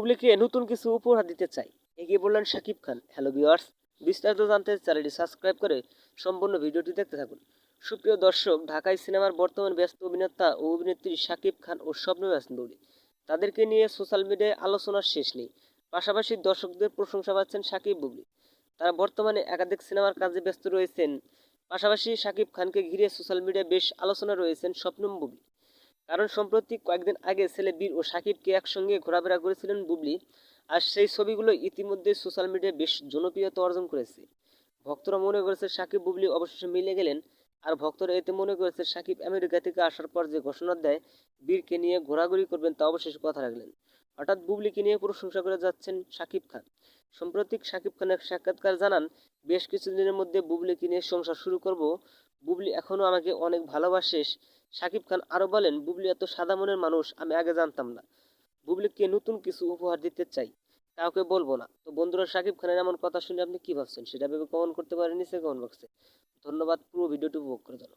বুবলিকে নতুন কিছু উপহার দিতে চাই। এগিয়ে বললেন শাকিব খান। হ্যালো ভিওয়ার্স বিস্তারিত জানতে চ্যানেলটি সাবস্ক্রাইব করে সম্পূর্ণ ভিডিওটি দেখতে থাকুন। সুপ্রিয় দর্শক ঢাকায় সিনেমার বর্তমান ব্যস্ত অভিনেতা ও অভিনেত্রী শাকিব খান ও স্বপ্ন বুবলি তাদেরকে নিয়ে সোশ্যাল মিডিয়ায় আলোচনার শেষ নেই। পাশাপাশি দর্শকদের প্রশংসা পাচ্ছেন শাকিব বুবলি। তারা বর্তমানে একাধিক সিনেমার কাজে ব্যস্ত রয়েছেন। পাশাপাশি শাকিব খানকে ঘিরে সোশ্যাল মিডিয়ায় বেশ আলোচনা রয়েছেন স্বপ্নম বুবলি। কারণ সম্প্রতি কয়েকদিন আগে ছেলে বীর ও সাকিবকে একসঙ্গে ঘোরাফেরা করেছিলেন বুবলি, আর সেই ছবিগুলো ইতিমধ্যে সোশ্যাল মিডিয়ায় বেশ জনপ্রিয়তা অর্জন করেছে। ভক্তরা মনে করেছে সাকিব, বুবলি অবশেষে মিলে গেলেন, আর ভক্তরা এতে মনে করেছে সাকিব আমেরিকা থেকে আসার পর যে ঘোষণা দেয়, বীরকে নিয়ে ঘোরাঘুরি করবেন তা অবশেষে কথা রাখলেন। হঠাৎ বুবলিকে নিয়ে প্রশংসা করে যাচ্ছেন সাকিব খান। সম্প্রতি সাকিব খান এক সাক্ষাৎকার জানান, বেশ কিছুদিনের মধ্যে বুবলিকে নিয়ে সংসার শুরু করব বুবলি এখনও আমাকে অনেক ভালোবাসে। সাকিব খান আরও বলেন, বুবলি এত সাদা মনের মানুষ, আমি আগে জানতাম না। বুবলিকে নতুন কিছু উপহার দিতে চাই, কাউকে বলব না। তো বন্ধুরা, সাকিব খানের এমন কথা শুনে আপনি কি ভাবছেন? সেটা ভেবে কমেন্ট করতে পারেন নিচে কমেন্ট বক্সে ধন্যবাদ, পুরো ভিডিওটি উপভোগ করে জানো